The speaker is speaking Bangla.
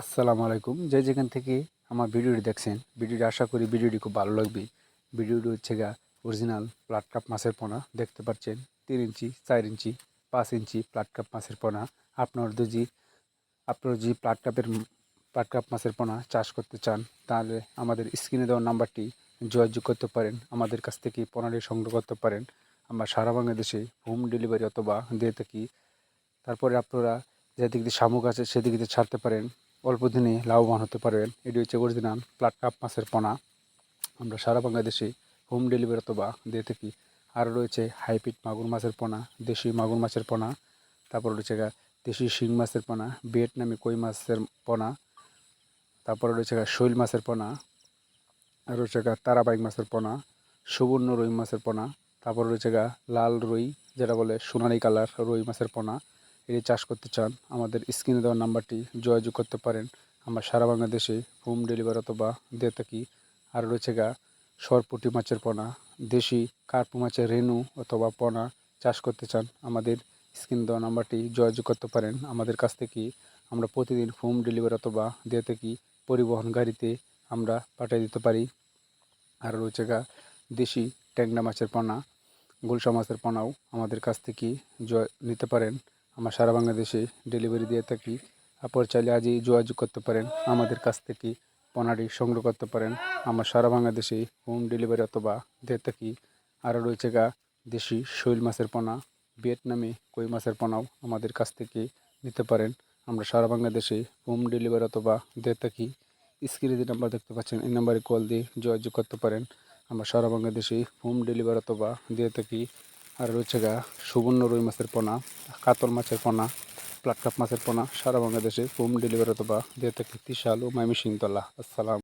আসসালামু আলাইকুম। যে যেখান থেকে আমার ভিডিওটি দেখছেন, ভিডিওটি আশা করি ভিডিওটি খুব ভালো লাগবে। ভিডিওটি হচ্ছে গা অরিজিনাল প্লাট কাপ মাছের পোনা, দেখতে পাচ্ছেন, তিন ইঞ্চি, চার ইঞ্চি, পাঁচ ইঞ্চি প্লাট কাপ মাছের পোনা। আপনার যদি আপনার যদি প্লাট কাপের প্লাট কাপ মাছের পোনা চাষ করতে চান, তাহলে আমাদের স্ক্রিনে দেওয়া নাম্বারটি যোগাযোগ করতে পারেন। আমাদের কাছ থেকে পোনাটি সংগ্রহ করতে পারেন। আমরা সারা বাংলাদেশে হোম ডেলিভারি অথবা দিয়ে থাকি। তারপরে আপনারা যেদিক দিয়ে শামুক আছে, সেদিক দিয়ে ছাড়তে পারেন। অল্প দিনে লাভবান হতে পারবেন। এটি হচ্ছে অরিজিনাল প্লাট কাপ মাছের পোনা। আমরা সারা বাংলাদেশে হোম ডেলিভারি অথবা দিয়ে থাকি। আরও রয়েছে হাইপিট মাগুর মাছের পোনা, দেশি মাগুর মাছের পোনা, তারপর রয়েছে দেশি শিং মাছের পোনা, ভিয়েতনামি কই মাছের পোনা, তারপরে রয়েছে শৈল মাছের পোনা রয়েছে তারাবাইক মাছের পোনা, সুবর্ণ রুই মাছের পোনা, তারপর রয়েছে লাল রুই, যেটা বলে সোনালি কালার রুই মাছের পোনা এটি চাষ করতে চান, আমাদের স্ক্রিনে দেওয়া নাম্বারটি যোগাযোগ করতে পারেন। আমরা সারা বাংলাদেশে হোম ডেলিভারি অথবা দিয়ে থাকি। আর রয়েছে গা, সরপুটি মাছের পোনা, দেশি কার্পু মাছের রেনু অথবা পোনা চাষ করতে চান, আমাদের স্ক্রিন দেওয়া নাম্বারটি যোগাযোগ করতে পারেন। আমাদের কাছ থেকে আমরা প্রতিদিন হোম ডেলিভারি অথবা দিয়ে থাকি পরিবহন গাড়িতে আমরা পাঠিয়ে দিতে পারি। আর রয়েছে গা, দেশি ট্যাংরা মাছের পোনা, গুলশা মাছের পোনাও আমাদের কাছ থেকে নিতে পারেন। আমরা সারা বাংলাদেশে ডেলিভারি দিয়ে থাকি। আপনার চাইলে আজই যোগাযোগ করতে পারেন, আমাদের কাছ থেকে পোনাটি সংগ্রহ করতে পারেন। আমরা সারা বাংলাদেশে হোম ডেলিভারি অথবা দিয়ে থাকি। আরও রয়েছে গা, দেশি শৈল মাছের পোনা, ভিয়েতনামি কই মাছের পোনাও আমাদের কাছ থেকে নিতে পারেন। আমরা সারা বাংলাদেশে হোম ডেলিভারি অথবা দিয়ে থাকি। স্ক্রিনে যে নাম্বার দেখতে পাচ্ছেন, এই নাম্বারে কল দিয়ে যোগাযোগ করতে পারেন। আমরা সারা বাংলাদেশে হোম ডেলিভারি অথবা দিয়ে থাকি। আর রয়েছে গা সুবর্ণ রুই মাছের পোনা, কাতল মাছের পোনা, প্লাটকাপ মাছের পোনা, সারা বাংলাদেশে হোম ডেলিভারি অথবা দিয়ে থাকে তিশাল ও মাইমিসিংতলা আসসালাম।